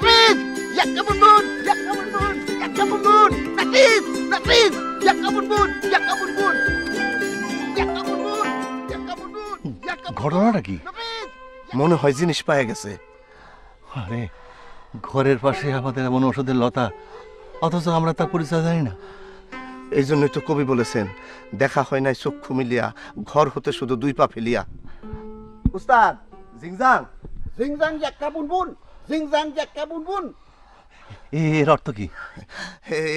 Hafiz! Ya ampun bun! Ya ampun bun! Ya ampun bun! Hafiz! Hafiz! Ya ampun bun! Ya ampun bun! Ya ampun bun! Ya ampun bun! Hmm, ঘটনাটা কি মনে হয় জিনিস পায়ে গেছে আরে ঘরের পাশে আমাদের এমন ওষুধের লতা অথচ আমরা তার পরিচয় জানি না এই জন্যই তো কবি বলেছেন দেখা হয় নাই চক্ষু মিলিয়া ঘর হতে শুধু দুই পা ফেলিয়া উস্তাদ জিংজাং জিংজাং একটা বুনবুন জিংজাং ইয়াক্কা বুনবুন। এর অর্থ কি?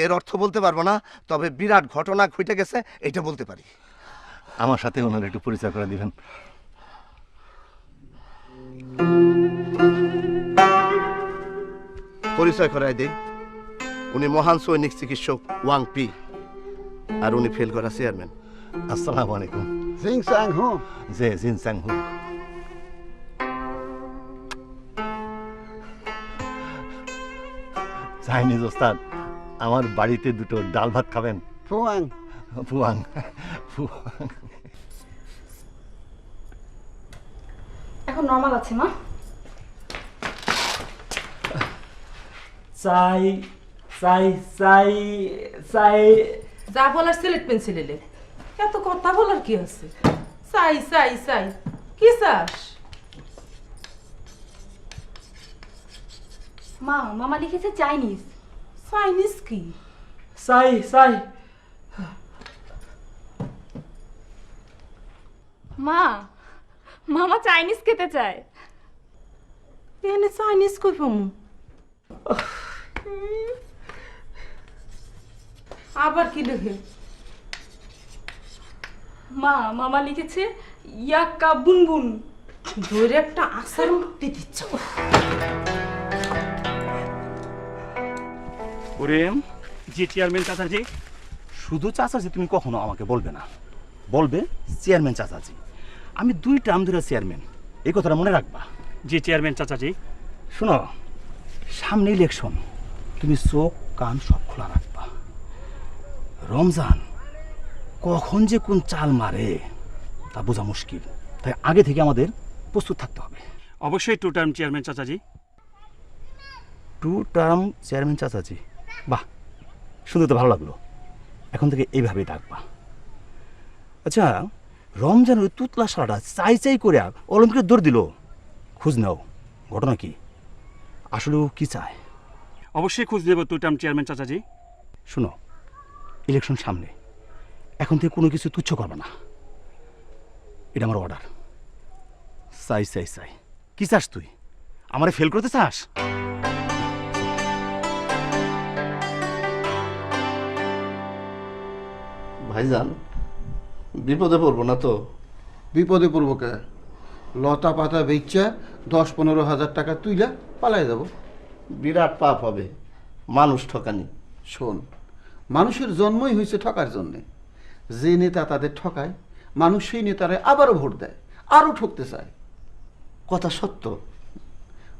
এর অর্থ বলতে পারব না তবে বিরাট ঘটনা ঘটে গেছে এটা বলতে পারি। আমার সাথে ওনার একটু পরিচয় করে দিবেন। পরিচয় করাই দিই উনি মহান সৈনিক চিকিৎসক ওয়াং পি আর উনি ফেল করা চেয়ারম্যান। আসসালামু আলাইকুম। জিংসাং হো। জে জিন স্যাং হু। চাইনিজ ওস্তাদ আমার বাড়িতে দুটো ডাল ভাত খাবেন? ফুয়াং। ফুয়াং। ফুয়াং এখন নর্মাল আছে মা। চাই চাই চাই চাই। যা বলার সিলেট পেন্সিলে এত কথা বলার কি আছে? চাই চাই চাই। কি চাস? মা মামা লিখেছে চাইনিজ। চাইনিজ কি? চাই চাই মা মামা চাইনিজ খেতে চায়। এনে চাইনিজ কই পামু? আবার কি লিখে মা মামা লিখেছে ইয়াক্কা বুনবুন। ধরে একটা আসার মুক্তি দিচ্ছ। ওরে জি চেয়ারম্যান চাচাজি। শুধু চাচাজি তুমি কখনো আমাকে বলবে না। বলবে চেয়ারম্যান চাচাজি। আমি দুই টার্ম ধরে চেয়ারম্যান এই কথাটা মনে রাখবা। জি চেয়ারম্যান চাচাজি। শোনো সামনে ইলেকশন তুমি চোখ কান সব খোলা রাখবা। রমজান কখন যে কোন চাল মারে তা বোঝা মুশকিল। তাই আগে থেকে আমাদের প্রস্তুত থাকতে হবে। অবশ্যই টু টার্ম চেয়ারম্যান চাচাজি। টু টার্ম চেয়ারম্যান চাচাজি। বাহ শুনতে তো ভালো লাগল। এখন থেকে এইভাবেই ডাকবা আচ্ছা রমজান ওই তুতলা সারাটা চাই চাই করে অলিম্পিকের দৌড় দিল। খোঁজ নাও ঘটনা কি? আসলে ও কি চায়? অবশ্যই খোঁজ দেব টু টার্ম চেয়ারম্যান চাচাজি। শোনো ইলেকশন সামনে। এখন থেকে কোনো কিছু তুচ্ছ করবে না। এটা আমার অর্ডার চাই চাই চাই। কি চাস তুই? আমারে ফেল করতে চাস? ভাইজান বিপদে পড়ব না তো? বিপদে পড়ব কে? লতা পাতা বেচা দশ পনেরো হাজার টাকা তুইলা পালাই যাব। বিরাট পাপ হবে মানুষ ঠকানি। শোন মানুষের জন্মই হয়েছে ঠকার জন্যে। যে নেতা তাদের ঠকায় মানুষ সেই নেতারে আবারও ভোট দেয় আরও ঠকতে চায়। কথা সত্য।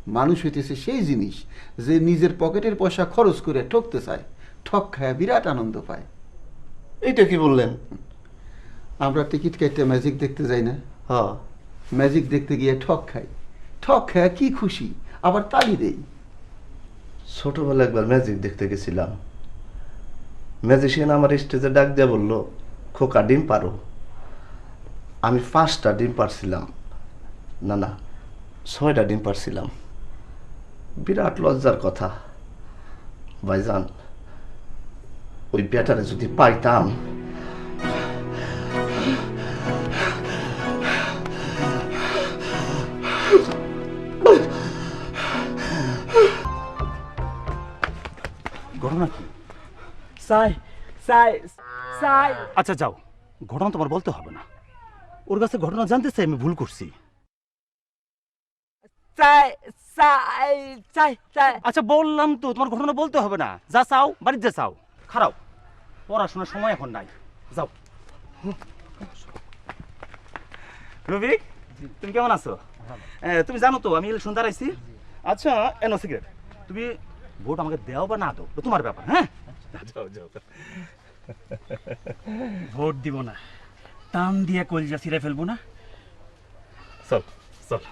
মানুষ হইতেছে সেই জিনিস যে নিজের পকেটের পয়সা খরচ করে ঠকতে চায় ঠক খায় বিরাট আনন্দ পায়। এইটা কি বললেন? আমরা টিকিট কেটে ম্যাজিক দেখতে যাই না। হ ম্যাজিক দেখতে গিয়ে ঠক খাই। ঠক খায় কি খুশি? আবার তালি দেই। ছোটবেলা একবার ম্যাজিক দেখতে গেছিলাম। ম্যাজিশিয়ান আমার স্টেজে ডাক দিয়ে বলল খোকা ডিম পারো। আমি পাঁচটা ডিম পারছিলাম। না না ছয়টা ডিম পারছিলাম। বিরাট লজ্জার কথা। ভাইজান ওই ব্যাটারে যদি পাইতাম। ঘটনা কি? আচ্ছা যাও। ঘটনা তোমার বলতে হবে না। ওর কাছে ঘটনা জানতে চাই আমি ভুল করছি। আচ্ছা বললাম তো তোমার ঘটনা বলতে হবে না। যা চাও বাড়িতে চাও খারাপ। পড়াশোনার সময় এখন নাই। যাও। রবিক তুমি কেমন আছো? তুমি জানো তো আমি ইলেকশন দাঁড়াইছি। আচ্ছা এনো সিগারেট। তুমি ভোট আমাকে দেও বা না দাও তোমার ব্যাপার হ্যাঁ? যাও যাও। ভোট দিব না। টান দিয়ে কলজা ছিঁড়ে ফেলব না। চল চল।